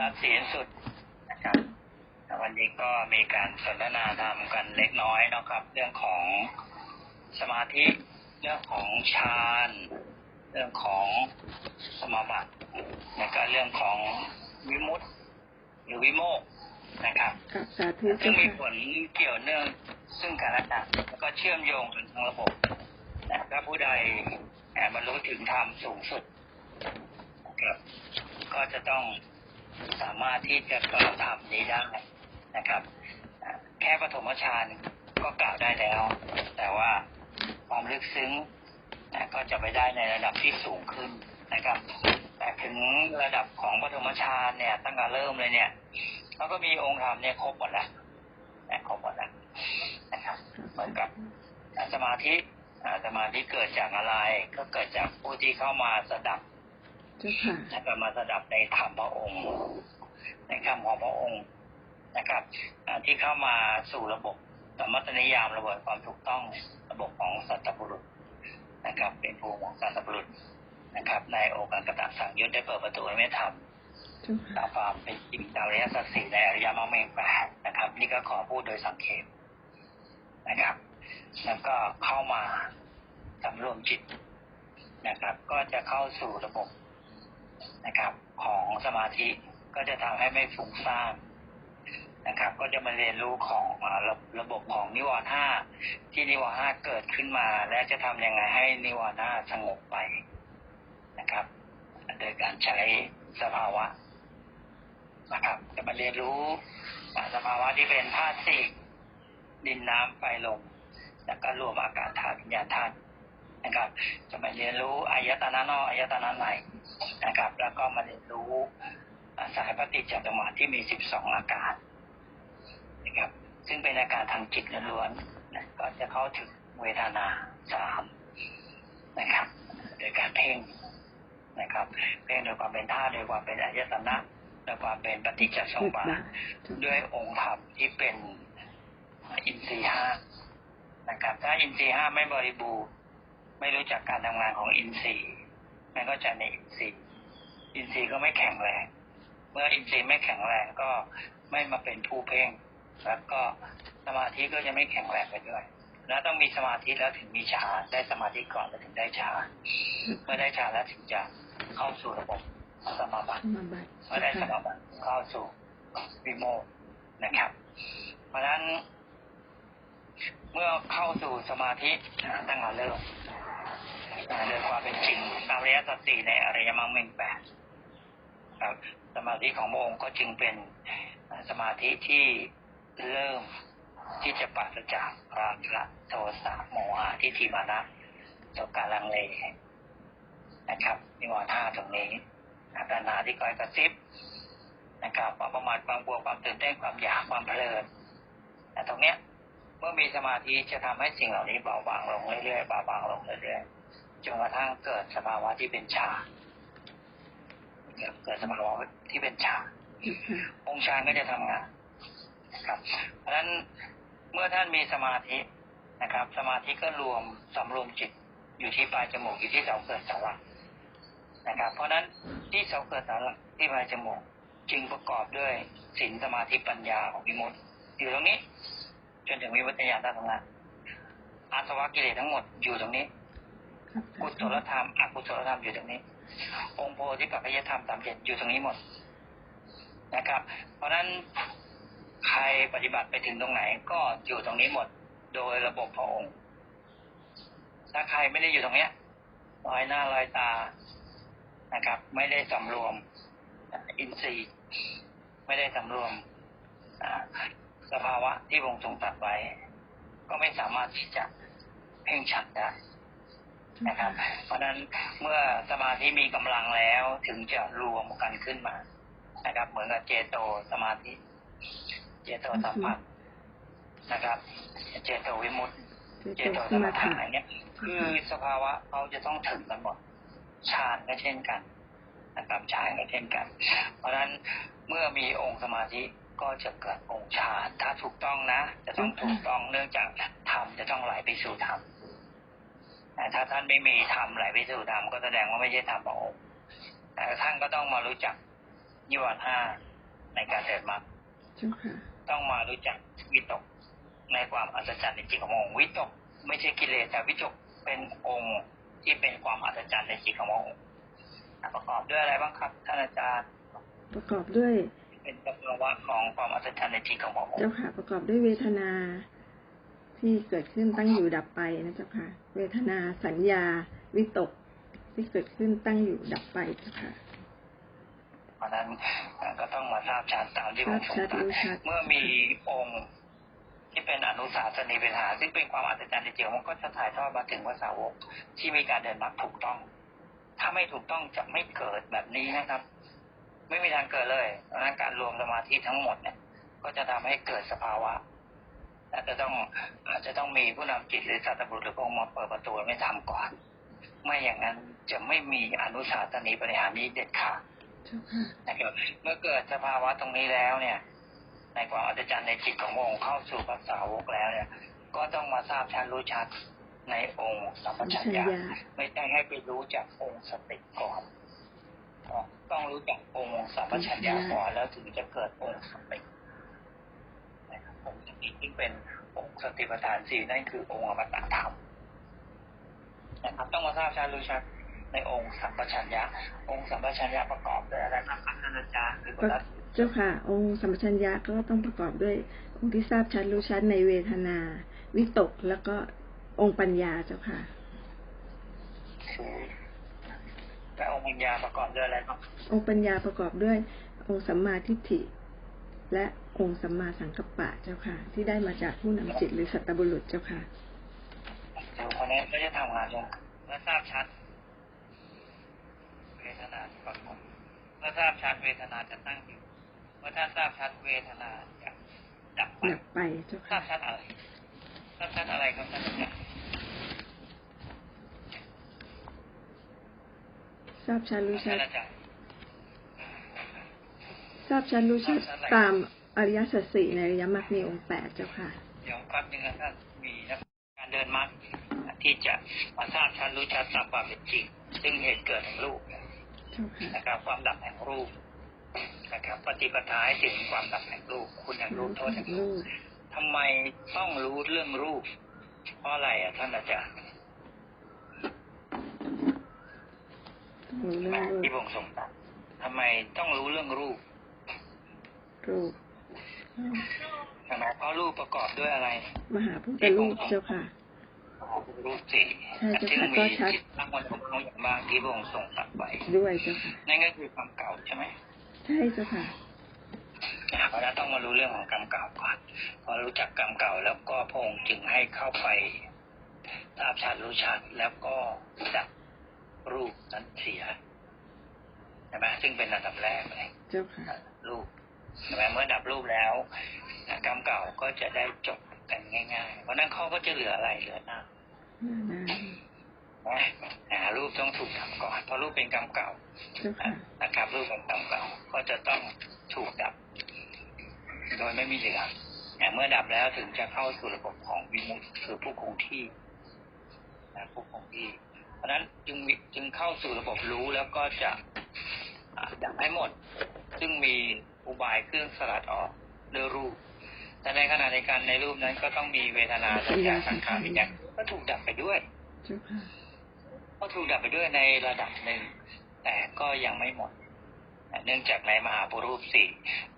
รับศีลสุดนะครับวันนี้ก็มีการสนทนาธรรมกันเล็กน้อยนะครับ เรื่องของสมาธิ เรื่องของฌานเรื่องของสมาบัติแล้วก็เรื่องของวิมุตติหรือวิโมกข์นะครับค่ะสาธุซึ่เจ้างมีค่ะผลเกี่ยวเนื่องซึ่งกันและกันแล้วก็เชื่อมโยงกันทั้งระบบนะถ้าผู้ใดแอบบรรลุถึงธรรมสูงสุดนะครับก็จะต้อง สามารถที่จะกล่าวธรรมนี้ได้นะครับ แค่ปฐมฌานก็กล่าวได้แล้ว แต่ว่าความลึกซึ้งนะก็จะไปได้ในระดับที่สูงขึ้นนะครับ แต่ถึงระดับของปฐมฌานเนี่ย ตั้งแต่เริ่มเลยเนี่ยเราก็มีองค์ธรรมเนี่ยครบหมดแล้วนะครบหมดแล้วนะครับเหมือนกับสมาธิสมาธิเกิดจากอะไร ก็เกิดจากผู้ที่เข้ามาสดับ เจ้าค่ะนะครับมาสดับในธรรมพระองค์ ในคำของพระองค์นะครับอ่าที่เข้ามาสู่ระบบสมมตินิยามระบบความถูกต้องระบบของสัตบุรุษนะครับ เป็นภูมิของสัตบุรุษนะครับ ในโอกาสกตะสังยุตได้เปิดประตูให้ไม่ทำเจ้าค่ะตามความเป็นจริงตามอริยสัจสี่ในอริยมรรคมีแปดนะครับ นี่ก็ขอพูดโดยสังเขปนะครับ แล้วก็เข้ามาสำรวมจิตนะครับ ก็จะเข้าสู่ระบบ นะครับ ของสมาธิก็จะทำให้ไม่ฟุ้งซ่านนะครับ ก็จะมาเรียนรู้ของระระบบของนิวรณ์ห้าที่นิวรณ์ห้าเกิดขึ้นมา และจะทำยังไงให้นิวรณ์ห้าสงบไปนะครับโดยการใช้สภาวะนะครับ จะมาเรียนรู้สภาวะที่เป็นธาตุสี่ดินน้ำไฟลมแล้วก็รวมอาการธาตุวิญญาณธาตุ นะครับ จะมาเรียนรู้อายตนะนอกอายตนะในนะครับ แล้วก็มาเรียนรู้อ่าสายปฏิจจสมุปบาทที่มีสิบสองอาการนะครับ ซึ่งเป็นอาการทางจิตล้วนๆนะก็จะเข้าถึงเวทนาสามนะครับ โดยการเพ่งนะครับ เพ่งโดยความเป็นธาตุโดยความเป็นอายตนะโดยความเป็นปฏิจจสมุปบาทด้วยองค์ธรรมที่เป็นอินทรีย์ห้านะครับ ถ้าอินทรีย์ห้าไม่บริบูรณ์ ไม่รู้จักการทำงานของอินทรีย์มันก็จะในอินทรีย์ อินทรีย์ก็ไม่แข็งแรง เมื่ออินทรีย์ไม่แข็งแรงก็ไม่มาเป็นผู้เพ่ง แล้วก็สมาธิก็จะไม่แข็งแรงไปด้วย แล้วต้องมีสมาธิแล้วถึงมีฌานได้สมาธิก่อนแล้วถึงได้ฌานเมื่อได้ฌานแล้วถึงจะเข้าสู่ระบบสมาบัติสมาบัติเมื่อได้สมาบัติเข้าสู่วิโมกข์นะครับ เพราะฉะนั้นเมื่อเข้าสู่สมาธิอ่าตั้งแต่เริ่มอ่า โดยความเป็นจริงตามอริยสัจสี่ในอริยมรรคมีแปดครับสมาธิของพระองค์ก็จึงเป็นสมาธิที่เริ่มที่จะปราศจากราคะโทสะโมหะทิฏฐิมานะตกการลังเลนะครับนิวรณ์ห้าตรงนี้อาการนาที่คอยกระซิบนะครับความประมาทความกลัวความตื่นเต้นความอยากความเพลินแต่ตรงเนี้ยเมื่อมีสมาธิจะทำให้สิ่งเหล่านี้เบาบางลงเรื่อยๆเบาบางลงเรื่อยๆ จนกระทั่งเกิดสภาวะที่เป็นฌานเกิดสภาวะที่เป็นฌานเจ้าค่ะองค์ฌานก็จะทำงานนะครับ เพราะฉะนั้นเมื่อท่านมีสมาธินะครับ สมาธิก็รวมสำรวมจิตอยู่ที่ปลายจมูกอยู่ที่เสาเกิดเสาหลักนะครับ เพราะฉะนั้นที่เสาเกิดเสาหลักที่ปลายจมูกจึงประกอบด้วยศีลสมาธิปัญญาของวิมุตติอยู่ตรงนี้ จนถึงวิวัฒญาณทำงานอาสวะกิเลสทั้งหมดอยู่ตรงนี้ครับ กุศลธรรมอกุศลธรรมอยู่ตรงนี้ องค์โพธิปัจจยธรรมสามเจ็ดอยู่ตรงนี้หมดนะครับ เพราะฉะนั้นใครปฏิบัติไปถึงตรงไหน ก็อยู่ตรงนี้หมด โดยระบบพระองค์ ถ้าใครไม่ได้อยู่ตรงเนี้ยลอยหน้าลอยตานะครับ ไม่ได้สำรวม อินทรีย์ไม่ได้สำรวมสภาวะที่วงทรงตัดไว้ ก็ไม่สามารถที่จะเพ่งฉัดได้ นะครับ เพราะฉะนั้นเมื่อสมาธิมีกำลังแล้วถึงจะรวมกันขึ้นมานะครับ เหมือนกับเจโตสมาธิ เจโตสัมผัสนะครับ เจโตวิมุตติเจเจโตโตสสมามาธิธิอย่างเงี้ยคือสภาวะเขาจะต้องถึงกันหมดฌานก็เช่นกันนะครับฌานก็เช่นกัน เพราะฉะนั้นเมื่อมีองค์สมาธิก็จะเกิดองค์ฌานถ้าถูกต้องนะ จะต้องถูกต้องเนื่องจากธรรมจะต้องไหลไปสู่ธรรมแต่ ถ้าท่านไม่มีธรรมไหลไปสู่ธรรมก็แสดงว่าไม่ใช่ธรรมขององค์แต่ท่านก็ต้องมารู้จักนิวรณ์ห้าในการเดินมรรคเจ้าค่ะต้องมารู้จักวิตกในความอัศจรรย์ในจิตของพระองค์วิตก ไม่ใช่กิเลสแต่วิตกเป็นองค์ที่เป็นความอัศจรรย์ในจิตของพระองค์ประกอบด้วยอะไรบ้างครับท่านอาจารย์ ประกอบด้วย เป็นสภาวะของความอัศจรรย์ในจิตของพระองค์เจ้าค่ะประกอบด้วยเวทนา ที่เกิดขึ้นตั้งอยู่ดับไปนะเจ้าค่ะ เวทนาสัญญาวิตกที่เกิดขึ้นตั้งอยู่ดับไปเจ้าค่ะเพราะฉะนั้นก็ต้องมาทราบชัดตามที่ผมสงทราบชัดรู้ชัสัดยเมื่อมีองค์ที่เป็นอนุสาสนีเป็นหา ซึ่งเป็นความอัศจรรย์ในจิตมันก็จะถ่ายทอดมาถึงภาษาวก ที่มีการเดินมรรคถูกต้อง ถ้าไม่ถูกต้องจะไม่เกิดแบบนี้นะครับ ไม่มีทางเกิดเลยเพราะฉะนั้นการรวมสมาธิทั้งหมดเนี่ย ก็จะทำให้เกิดสภาวะ และจะต้องอาจจะต้องมีผู้นำจิตหรือสัตบุรุษหรือพระองค์มาเปิดประตูไม่ทำก่อน ไม่อย่างนั้นจะไม่มีอนุสาสนีปริหารนี้เด็ดขาดเจ้าค่ะนะครับเมื่อเกิดสภาวะตรงนี้แล้วเนี่ย ในความอัศจรรย์ในจิตของพระองค์เข้าสู่ภาษาวกแล้วเนี่ย ก็ต้องมาทราบชัดรู้ชัดในองค์สัมปสัมชัญชัญญะญาไม่ใช่ให้ไปรู้จากองค์สติก่อนต้องรู้จักองค์สัมปชัญญะก่อนแล้วถึงจะเกิดองค์สตินะครับ องค์สติที่เป็นองค์สติปัฏฐานสี่นั่นคือองค์อมตะธรรมนะครับต้องมาทราบชัดรู้ชัดในองค์สัมปชัญญะ องค์สัมปชัญญะประกอบด้วยอะไรบ้างครับท่านอาจารย์คือคุณรัตน์เจ้าค่ะ องค์สัมปชัญญะก็ต้องประกอบด้วย องค์ที่ทราบชัดรู้ชัดในเวทนา วิตกแล้วก็องค์ปัญญาเจ้าค่ะและองค์ปัญญาประกอบด้วยอะไรบ้างองค์ปัญญาประกอบด้วย องค์สัมมาทิฏฐิ และองค์สัมมาสังกัปปะเจ้าค่ะ ที่ได้มาจากผู้นำจิตหรือสัตบุรุษเจ้าค่ะเดี๋ยวคนนี้ก็จะทำงานลงเมื่อทราบชัด เวทนาประกอบเมื่อทราบชัดเวทนาจะตั้งอยู่เมื่อท่านทราบชัดเวทนาจะดับไปดับไปเจ้าทราค่ะบชัดอะไรทราบชัดอะไรครับท่านอาจารย์ทราบชัดรู้ชัท่าดนอาจารย์ ทราบชัดรู้ชัดตามอริยสัจสี่ในอริยมรรคมีองค์แปดเจ้าค่ะ เดี๋ยวครับนึงนะท่านมีนะการเดินมรรคที่จะมาทราบชัดรู้ชัดตามความเป็นจริง ซึ่งเหตุเกิดแห่งรูปเจ้าค่ะนะครับความดับแห่งรูปนะครับปฏิปทาให้ถึงความดับแห่งรูป คุณแห่งรูปโทษแห่งรูรูปปทำไมต้องรู้เรื่องรูป เพราะอะไรอะท่านอาจารย์รู้เรื่องรูที่ปผมสงสัยทำไมต้องรู้เรื่องรูป รูปใช่ไหมเพราะรูปประกอบด้วยอะไร มหาพุทธรูปเจ้าค่ะรูปสี่ใช่เจ้าซึ่งค่ะมีก็ชัดจิตตั้งวันของเขาอย่างมากที่พระองค์ทรงตัดไว้ด้วยเจ้าค่ะนั่นก็คือความเก่าใช่ไหมใช่เจ้าค่ะเพราะฉะนั้นต้องมารู้เรื่องของกรรมเก่าก่อนพอรู้จักกรรมเก่าแล้วก็พระองค์จึงให้เข้าไปทราบชัดรู้ชัดแล้วก็ดับรูปนั้นเสียใช่ไหมซึ่งเป็นอันดับแรกเลยเจ้าค่ะรูป ใช่ไหมเมื่อดับรูปแล้วกรรมเก่าก็จะได้จบกันง่ายๆ เพราะนั้นเขาก็จะเหลืออะไรเหลือหน้านานะอ่ารูปต้องถูกดับก่อน เพราะรูปเป็นกรรมเก่าเจ้าค่ะนะครับรูปเป็นกรรมเก่า ก็จะต้องถูกดับ โดยไม่มีเหลืออ่าเมื่อดับแล้วถึงจะเข้าสู่ระบบของวิมุตติคือผู้คงที่นะผู้คงที่ เพราะฉะนั้นจึงวิจึงเข้าสู่ระบบรู้แล้วก็จะอ่าดับให้หมด ซึ่งมี อุบายเครื่องสลัดออกด้วยรูปแต่ในขณะในการในรูปนั้นก็ต้องมีเวทนาสัญญาสังขารวิญญาณก็ถูกดับไปด้วยก็ถูกดับไปด้วยในระดับหนึ่ง แต่ก็ยังไม่หมด เนื่องจากในมหาปุรูปสี่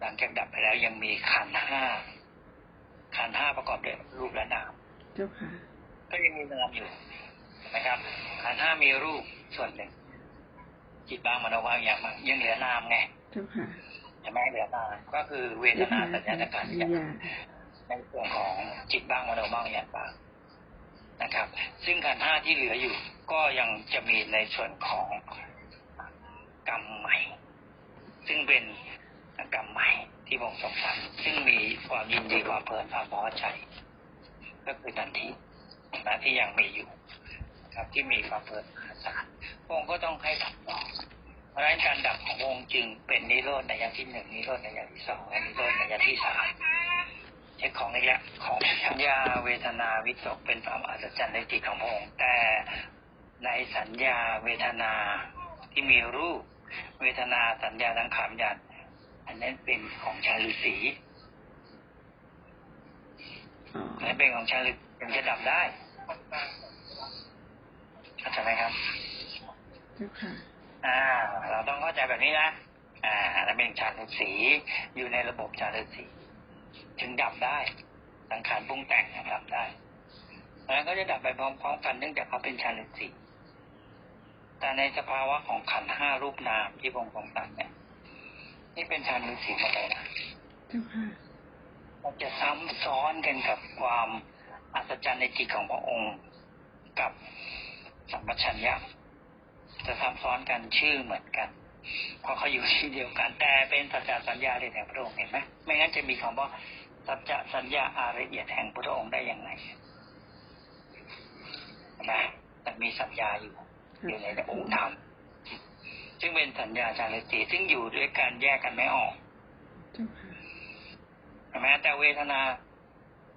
หลังจากดับไปแล้วยังมีขันห้าขันห้าประกอบด้วยรูปและนามก็ยังมีนามอยู่นะครับขันห้ามีรูปส่วนหนึ่งจิตบางมโนบางอย่างมายังเหลือนามไง ใช่ไหมเหลือนา ก็คือเวทนาสัญญาสังขารณญาณในส่วนของจิตบ้างมโนบ้างอย่างบ้างนะครับ ซึ่งขันธ์ห้าที่เหลืออยู่ ก็ยังจะมีในส่วนของกรรมใหม่ ซึ่งเป็นกรรมใหม่ที่บ่งสงสัยซึ่งมีความยินดีความเพลินความพอใจ ก็คือนันทีนะที่ยังมีอยู่ ครับที่มีความเพลินอาสาพระองค์ก็ต้องให้ดับต่อเพ ราะฉะนั้นการดับของพระองค์จึงเป็นนิโรธในยะที่หนึ่งนิโรธในยะที่สองและนิโรธในยะที่สามเช็คของอีกแล้วของสัญญาเวทนาวิตกเป็นความอัศจรรย์ในจิตของพระองค์แต่ในสัญญาเวทนาที่มีรูป เวทนาสัญญาสังขารวิญญาณอันนั้นเป็นของชาฤาษีอันนั้นเป็นของชาฤาษีถึงจะดับได้เข้าใจไหมครับเจ้าค่ะ อ่า เราต้องเข้าใจแบบนี้นะ อ่าแล้วเป็นชาฤาษีอยู่ในระบบชาฤาษีถึงดับได้ สังขารปรุงแต่งนะครับได้เพราะฉะนั้นก็จะดับไปพร้อมๆกันเนื่องจากเขาเป็นชาฤาษีแต่ในสภาวะของขันธ์ห้ารูปนามที่พระองค์ทรงตรัสเนี่ยนี่เป็นชาฤาษีหมดเลยนะเจ้าค่ะมันจะซ้ำซ้อนกันกับความอัศจรรย์ในจิตของพระองค์ กับสัมปชัญญะ จะซ้ำซ้อนกันชื่อเหมือนกันเพราะเขาอยู่ที่เดียวกัน แต่เป็นสัจจสัญญาเด่นแห่งพระองค์เห็นไหมไม่งั้นจะมีคำว่าสัจจสัญญาอาละเอียดแห่งพระองค์ได้อยังไงเห็นไหมมันมีสัญญาอยู่อยู่ในองค์ธรรมซึ่งเป็นสัญญาจารตีซึ่งอยู่ด้วยกันแยกกันไม่ออกเจ้าค่ะใช่ไหมแต่เวทนา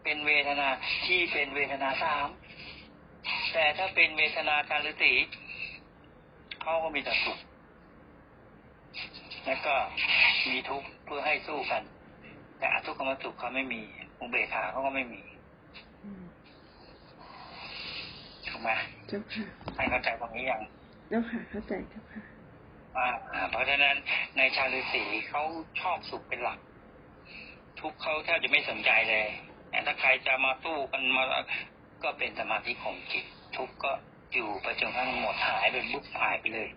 เป็นเวทนาที่เป็นเวทนาสามแต่ถ้าเป็นเวทนาการฤตี เขาก็มีแต่สุขแล้วก็มีทุกข์เพื่อให้สู้กัน แต่อทุกขมสุขเขาไม่มีอุเบกขาเขาก็ไม่มีอืมถูกไหมเจ้าค่ะให้เข้าใจตรงนี้อย่างเจ้าค่ะเข้าใจเจ้าค่ะว่าเพราะฉะนั้นในชาฤาษีเขาชอบสุขเป็นหลัก ทุกข์เขาแทบจะไม่สนใจเลยแต่ถ้าใครจะมาสู้กันมาก็เป็นสมาธิของจิต ทุกข์ก็ อยู่ไปจนกระทั่งหมดหายเป็นบุบหายไปเลย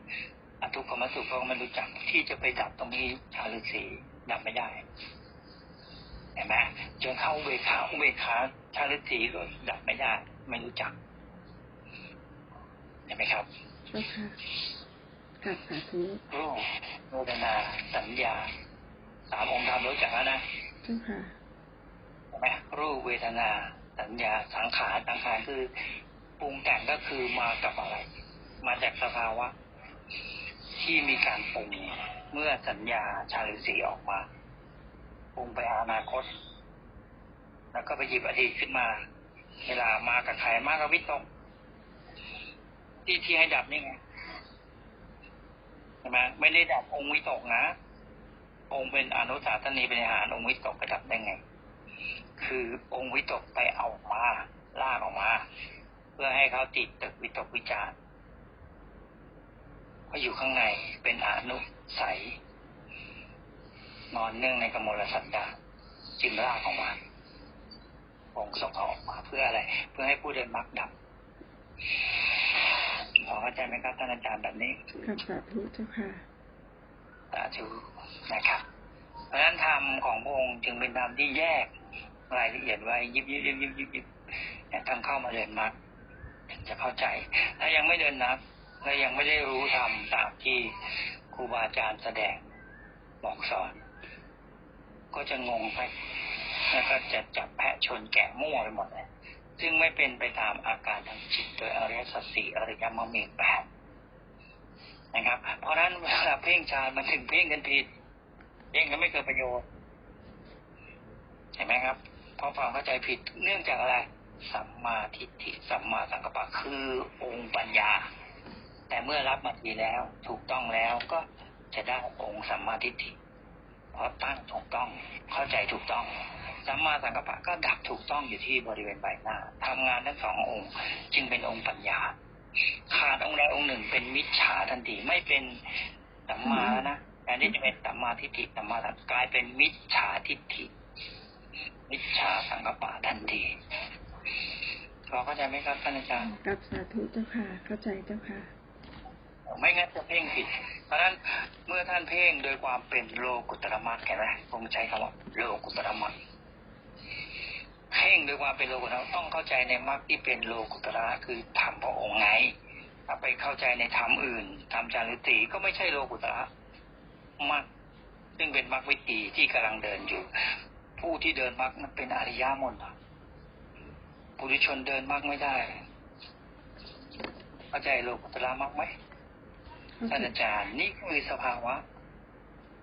อทุกขมสุขเขาก็ไม่รู้จักที่จะไปดับตรงนี้ชาฤาษีดับไม่ได้เห็นไหมจนเข้าอุเบกขาอุเบกขาชาฤาษีก็ดับไม่ได้ ไม่รู้จักเห็นไหมครับเจ้าค่ะกราบสาธุรูปเวทนาสัญญาสามองค์ธรรมรู้จักแล้วนะเจ้าค่ะใช่ไหมรูปเวทนา สัญญาสังขารสังขารคือป รุงแต่งก็คือมากับอะไร มาจากสภาวะ ที่มีการปรุงเมื่อสัญญาชาลิสีออกมาปรุงไปหาอนาคต แล้วก็ไปหยิบอดีตขึ้นมา เวลามากับใครมากับวิตกที่ที่ให้ดับนี่ไงใช่ไหมไม่ได้ดับองค์วิตกนะ องค์เป็นอนุสาสนีเป็นอาหารองค์วิตกกระดับได้ไง คือองค์วิตกไปเอามาลากออกมา เพื่อให้เขาติดตึกวิตกวิจารณ์ก็อยู่ข้างในเป็นอนุสัยนอนเนื่องในกมลสันดานจึงลากออกมาองค์ส่งเขาออกมาเพื่ออะไร เพื่อให้ผู้เดินมรรคดับพอเข้าใจไหมครับท่านอาจารย์แบบนี้กราบสาธุเจ้าค่ะสาธุนะครับ เพราะฉะนั้นธรรมของพระองค์จึงเป็นธรรมที่แยกรายละเอียดไว้ยิบยิบยิบยิบยิบยิบเนี่ยต้องเข้ามาเดินมรรค ถึงจะเข้าใจ ถ้ายังไม่เดินนับและยังไม่ได้รู้ธรรมตามที่ครูบาอาจารย์แสดงบอกสอน ก็จะงงไปแล้วก็จะจับแพะชนแกะมั่วไปหมดเลยซึ่งไม่เป็นไปตามอาการทางจิตโดยอริยสัจสี่อริยมรรคแปดนะครับ เพราะฉะนั้นเวลาเพ่งฌานมันถึงเพ่งกันผิดเพ่งก็ไม่เกิดประโยชน์เห็นไหมครับเพราะความเข้าใจผิดเนื่องจากอะไร สัมมาทิฏฐิสัมมาสังกัปปะคือองค์ปัญญา แต่เมื่อรับมาทีแล้วถูกต้องแล้วก็จะได้องค์สัมมาทิฏฐิเพราะตั้งถูกต้องเข้าใจถูกต้องสัมมาสังกัปปะก็ดับถูกต้องอยู่ที่บริเวณใบหน้าทำงานทั้งสององค์ จึงเป็นองค์ปัญญา ขาดองค์ใดองค์หนึ่งเป็นมิจฉาทันทีไม่เป็นสัมมานะแทนที่จะเป็นสัมมาทิฏฐิสัมมาสังกายเป็นมิจฉาทิฏฐิมิจฉาสังกัปปะทันที พอเข้าใจไหมครับท่านอาจารย์กราบสาธุเจ้าค่ะ เข้าใจเจ้าค่ะ ไม่งั้นจะเพ่งผิด เพราะฉะนั้นเมื่อท่านเพ่งโดยความเป็นโลกุตระมรรคเห็นไหมผมใช้คำว่าโลกุตระมรรคเพ่งโดยความเป็นโลกุตระต้องเข้าใจในมรรคที่เป็นโลกุตระคือธรรมพระองค์ไงถ้าไปเข้าใจในธรรมอื่นธรรมจาริตีก็ไม่ใช่โลกุตระมรรคซึ่งเป็นมรรควิตีที่กำลังเดินอยู่ ผู้ที่เดินมรรคนั้นเป็นอริยมนต์ ปุถุชนเดินมรรคไม่ได้เข้าใจโลกุตระมรรคไหมเข้าท่านใจอาจารย์นี่คือสภาวะ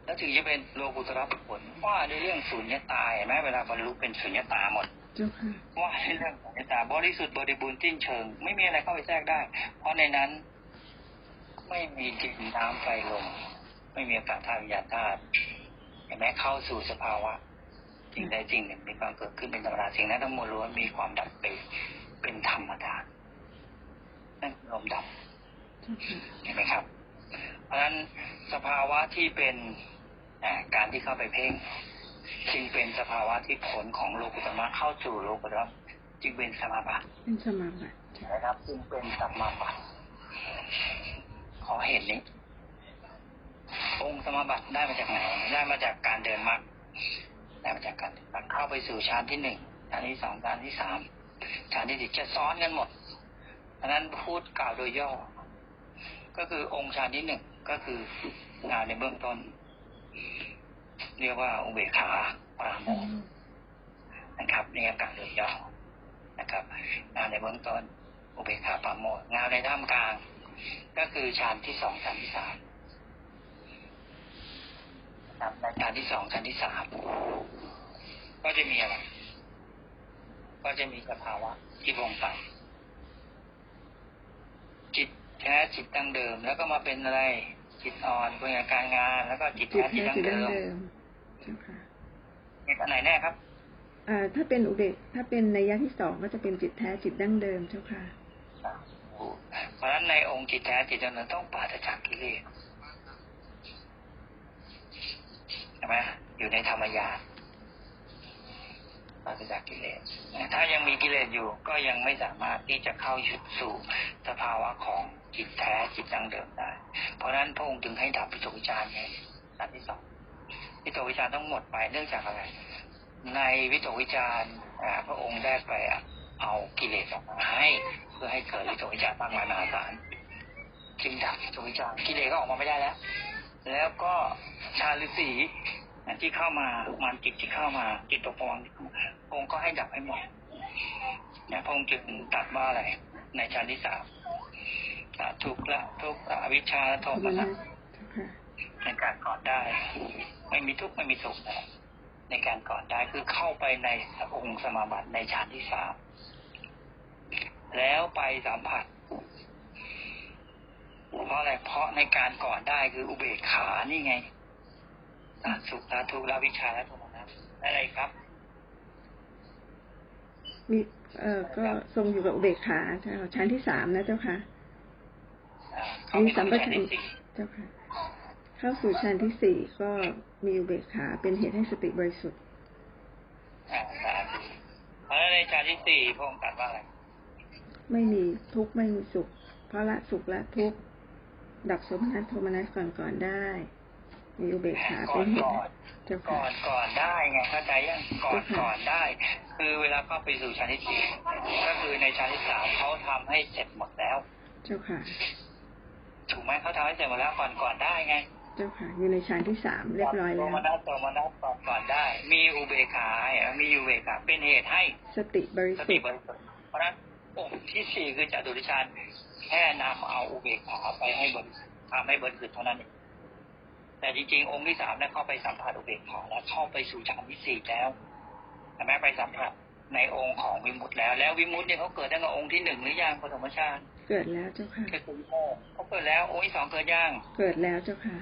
แล้วถึงจะเป็นโลกุตระผลว่าในเรื่องสุญญตาเห็นไหมเวลาบรรลุเป็นสุญญตาหมดเจ้าค่ะว่าในเรื่องสุญญตาบริสุทธิ์บริบูรณ์สิ้นเชิง ไม่มีอะไรเข้าไปแทรกได้ เพราะในนั้น ไม่มีดินน้ำไฟลมไม่มีอากาศธาตุวิญญาณธาตุห็นไหมเข้าสู่สภาวะ สิ่งใดสิ่งหนึ่งมีความเกิดขึ้นเป็นธรรมดาสิ่งนั้นทั้งมวลล้วนมีความดับไปเป็นธรรมดานั่นลมดับเจ้าค่ะเห็นไหมครับ เพราะฉะนั้นสภาวะที่เป็นอ่าการที่เข้าไปเพ่งจึงเป็นสภาวะที่ผลของโลกุตมะเข้าสู่โลกุตมะจึงเป็นสมาบัติเป็นสมาบัติเจ้านะครับ จึงเป็นสมาบัติขอเห็นนี้องค์สมาบัติได้มาจากไหนได้มาจากการเดินมรรค ได้มาจากการเดินมรรคเข้าไปสู่ฌานที่หนึ่งฌานที่สองฌานที่สามฌานที่สี่จะซ้อนกันหมดเพราะฉะนั้นพูดกล่าวโดยย่อ ก็คือองค์ฌานที่หนึ่งก็คืองานในเบื้องต้น เรียกว่าอุเบกขาปราโมทย์นะครับนี่อาการโดยย่อนะครับ งานในเบื้องต้น อุเบกขาปราโมทย์งานในท่ามกลาง ก็คือฌานที่สองฌานที่สามนะ ครับในฌานที่สองฌานที่สามก็จะมีอะไร ก็จะมีสภาวะที่วงไปจิตแท้จิตดั้งเดิม แล้วก็มาเป็นอะไร จิตอ่อนบริหารการงาน แล้วก็จิตจิตแท้จิตแท้ดั้งจิตดั้เดิงมเดิมเจ้าค่ะมีอันไหนแน่ครับอ่าถ้าเป็นอุเบกถ้าเป็นในยะที่สองก็จะเป็นจิตแท้จิตดั้งเดิมเจ้าค่ะเพราะฉะนั้นในองค์จิตแท้จิตดั้งเดิมต้องปราศจากกิเลสใช่ไหม อยู่ในธรรมญาณปราศจากกิเลสถ้ายังมีกิเลสอยู่ก็ยังไม่สามารถที่จะเข้าชุดสู่สภาวะของจิตแท้จิตดั้งเดิมได้ เพราะนั้นพระองค์จึงให้ดับวิตวิจารณ์ไงอันที่สองวิตวิจารณ์ต้องหมดไปเนื่องจากอะไร ในวิโตวิจารณ์พระองค์ได้ไปเอากิเลสออกมาให้ เพื่อให้เกิดวิโตวิจารณ์มากมายมหาศาลจึงดับวิโตวิจารณ์กิเลสก็ออกมาไม่ได้แล้ว แล้วก็ชาฤาษี ที่เข้ามามันจิตที่เข้ามา จิตตกปวงพงก็ให้ดับให้หมดนี่ยพงจึงตัดว่าอะไร ในฌานที่สามอ่าทุกละทุกข์ละอวิชชาละโทมคุณนันะสเจ้าค่ะในการก่อนได้ ไม่มีทุกข์ไม่มีสุขนะในการก่อนได้คือเข้าไปในองค์สมาบัติในฌานที่สามแล้วไปสัมผัสเพราะอะไรเพราะในการก่อนได้คืออุเบกขานี่ไง สุขละทุกข์ละวิชชาละโทมนัสอะไรครับ มีเอ่อก็ทรงอยู่กับอุเบกขาเจ้าชั้นที่สามนะเจ้าค่ะอ่าเข้าไปสู่ฌานที่สี่เจ้าค่ะ เข้าสู่ชั้นที่สี่ก็มีอุเบกขาเป็นเหตุให้สติบริสุทธิ์อ่าสาธุเพราะฉะนั้นในฌานที่สี่พระองค์ตรัสว่าอะไรไม่มีทุกข์ไม่มีสุข เพราะละสุขละทุกข์ดับสมนัสโทมนัสก่อนก่อนได้ มีอุเบกขาก่เป็อนนเหตุก่อนเจ้าก่ค่ะอนก่อนได้ไงเข้าใจยังก่อนค่ะก่อนได้ คือเวลาเข้าไปสู่ชั้นที่สี่ก็คือในชั้นที่สามเขาทำให้เสร็จหมดแล้ว เจ้าค่ะถูกไหมเขาทำให้เสร็จหมดแล้วก่อนก่อนได้ไง เจ้าค่ะอยู่ในชั้นที่สามเรียบร้อยโทแล้วมนัสโทมนัสก่อนก่อนได้ มีอุเบกขาอะมีอุเบกขาเป็นเหตุให้ สติบริสสุติทธิ์บริสุทธิ์เพราะฉะนั้นองค์ที่สี่คือจตุริชานแค่นำเอาอุเบกขาไปให้บริสุทธิ์ทำให้บริสุทธิ์เท่านั้นเอง แต่จริงๆองค์ที่สามเนี่ยเข้าไปสัมผัสอุเบกขาแล้วเข้าไปสู่ฌานที่สี่แล้วใช่ไหมไปสัมผัสในองค์ของวิมุตติแล้ว แล้ววิมุตติเนี่ยเขาเกิดตั้งแต่องค์ที่หนึ่งหรือยังปฐมฌานเกิดแล้วเจ้าค่ะคือคุณโมเขาเกิดแล้วองค์ที่สองเกิดยังเกิดแล้วเจ้าค่ะ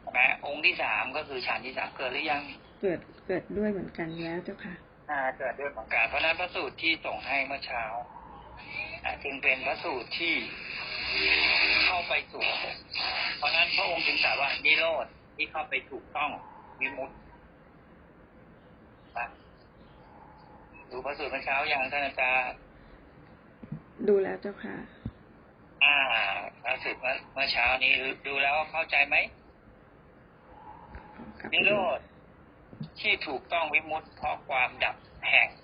ใช่ไหมองค์ที่สามก็คือฌานที่สามเกิดหรือยัง เกิดเกิดด้วยเหมือนกันแล้วเจ้าค่ะอ่าเกิดด้วยเหมือนกันเพราะฉะนั้นพระสูตรที่ส่งให้เมื่อเช้าอ่า จึงเป็นพระสูตรที่เข้าไปสู่ เพราะฉะนั้นพระองค์จึงตรัสว่านิโรธที่เข้าไปถูกต้องวิมุตตินะดูพระสูตรเมื่อเช้าอย่างท่านอาจารย์ดูแล้วเจ้าค่ะ อ่าพระสูตรเมื่อเมื่อเช้านี้ดูแล้วเข้าใจไหมกลับไปนิดูโรธที่ถูกต้องวิมุตติเพราะความดับแห่งกายกรรมว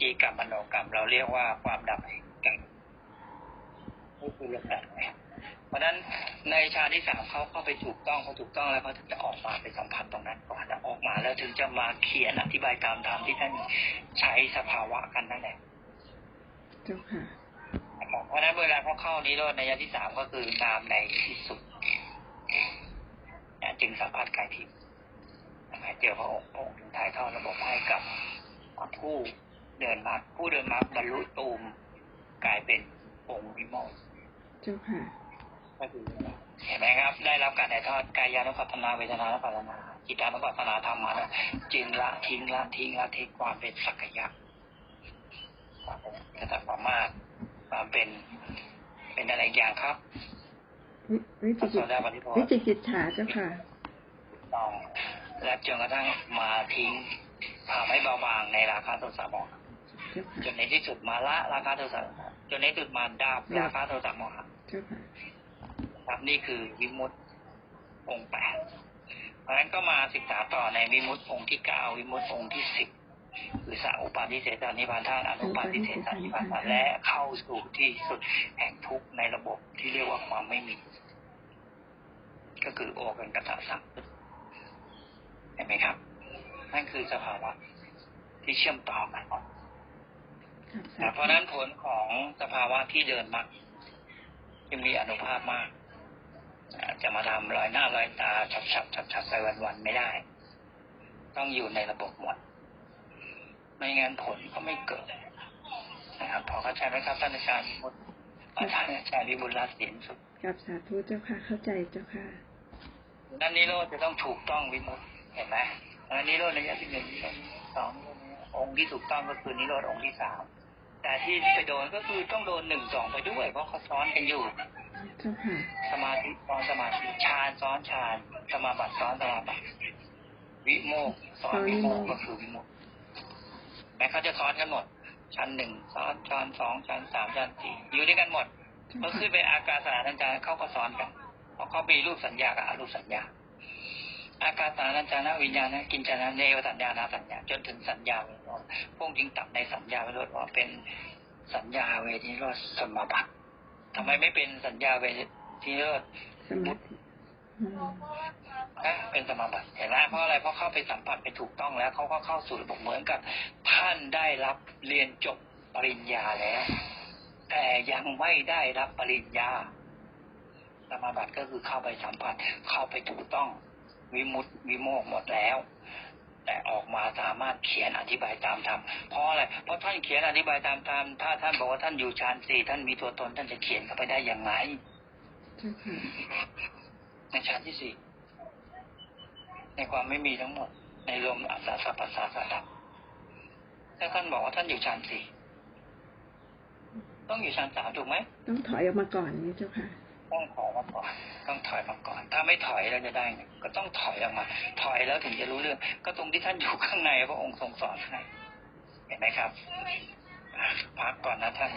จีกรรมมโนกรรม เราเรียกว่าความดับแห่งกรรมนี่คือเรื่องนั้นไงเพราะฉะนั้นในฌานที่สามเขาเข้าไปถูกต้องเขาถูกต้องแล้วเขาถึงจะออกมาไปสัมผัสตรงนั้นก่อนแล้วออกมาแล้วถึงจะมาเขียนอธิบายตามธรรมที่ท่านใช้สภาวะกันนั่นแหละเจ้าค่ะนะครับเพราะฉะนั้นเวลาเขาเข้านิโรธในยะที่สามก็คือนามในที่สุดนะจึงสัมผัสกายทิพย์นะครับเจอพระองค์พระองค์ถึงถ่ายทอดระบบให้กับผู้ เดินมาผู้เดินมาบรรลุตูมกลายเป็นองค์วิโมกข์เจ้าค่ะก็คือเห็นไหมครับ ได้รับการถ่ายทอดกายานุปัสสนาเวทนานุปัสสนาจิตานุปัสสนาธรรมมาแล้วจึงละทิ้งละทิ้งละทิ้งความเป็นสักยะความเป็นกตความมากความเป็นเป็นอะไรอีกอย่างครับวิวิพจิระกิโสจดาปฏิโภวิจิกิจฉาเจ้าค่ะต้องและจนกระทั่งมาทิ้งทำให้เบาบางในราคาโทสะโมหะเจ้าค่ะจนในที่สุดมาละราคาโทสะจนในที่สุดมาดับราคาโทสะโมหะเจ้าค่ะครับนี่คือวิมุตติองค์แปดเพราะฉะนั้นก็มาศึกษาต่อในวิมุตติองค์ที่เก้าวิมุตติองค์ที่สิบคือสัอุปาทิเสสนิพพานธาตุอนุปาทิเสสนิพพานธาตุและเข้าสู่ที่สุดแห่งทุกข์ในระบบที่เรียกว่าความไม่มี ก็คือโอกันกตะสังเห็นไหมครับ นั่นคือสภาวะที่เชื่อมต่อกันครับนะ เพราะฉะนั้นผลของสภาวะที่เดินมรรคจึงมีอนุภาพมากอ่าจะมาทำรอยหน้ารอยตาฉับฉับฉับฉับไปวันๆไม่ได้ ต้องอยู่ในระบบหมด ไม่งั้นผลก็ไม่เกิดนะครับพอเข้าใจไหมครับท่านอาจารย์วิมุตติท่านอาจารย์วิบุลรัตน์สินสุดกับสาธุเจ้าค่ะเข้าใจเจ้าค่ะนั่นนิโรธจะต้องถูกต้องวิมุตติเห็นไหมอันนิโรธระยะที่หนึ่งนิโรธสองนิโรธนี้องค์ที่ถูกต้องก็คือนิโรธองค์ที่สาม แต่ที่ไปโดนก็คือต้องโดนหนึ่งสองไปด้วย เพราะเขาซ้อนกันอยู่เจ้าค่ะสมาธิซ้อนสมาธิฌานซ้อนฌานสมาบัติซ้อนสมาบัติวิโมกข์ซ้อนวิโมกข์ก็คือวิโมกข์แม้เขาจะซ้อนกันหมดชั้นหนึ่งซ้อนชั้นสองชั้นสามชั้นสี่อยู่ด้วยกันหมดเจ้าก็ค่ะขึ้นไปอากาศสารนัญจารเขาก็ซ้อนกันเพราะเขามีรูปสัญญากับอรูปสัญญา อากาศสารนัญจานะวิญญาณกินจานะเนวสัญญานาสัญญาจนถึงสัญญาเวทนา พวกจึงตับในสัญญาเวทนาว่าเป็นสัญญาเวทีโรสสมบัติทำไมไม่เป็นสัญญาเวทีโรสสมาธิอืมนะเป็นสมาบัติเห็นไหมเพราะอะไรเพราะเข้าไปสัมผัสไปถูกต้องแล้วเขาก็เข้าสู่ระบบเหมือนกับ ท่านได้รับเรียนจบปริญญาแล้ว แต่ยังไม่ได้รับปริญญาสมาบัติก็คือเข้าไปสัมผัส เข้าไปถูกต้อง วิมุตติวิโมกข์หมดแล้ว แต่ออกมาสามารถเขียนอธิบายตามธรรมเพราะอะไรเพราะท่านเขียนอธิบายตามธรรมถ้าท่านบอกว่าท่านอยู่ฌานสี่ท่านมีตัวตน ท่านจะเขียนเข้าไปได้อย่างไรเจ้าค่ะในฌานที่สี่ในความไม่มีทั้งหมด ในลมอัศสปัสสะสัดับถ้าท่านบอกว่าท่านอยู่ฌานสี่ต้องอยู่ฌานสามถูกไหมต้องถอยออกมาก่อนนี่เจ้าค่ะ ต้องถอยมาก่อน ต้องถอยมาก่อน ถ้าไม่ถอยเราจะได้ก็ต้องถอยออกมา ถอยแล้วถึงจะรู้เรื่อง ก็ตรงที่ท่านอยู่ข้างในพระองค์ทรงสอนให้ เห็นไหมครับ พักก่อนนะท่าน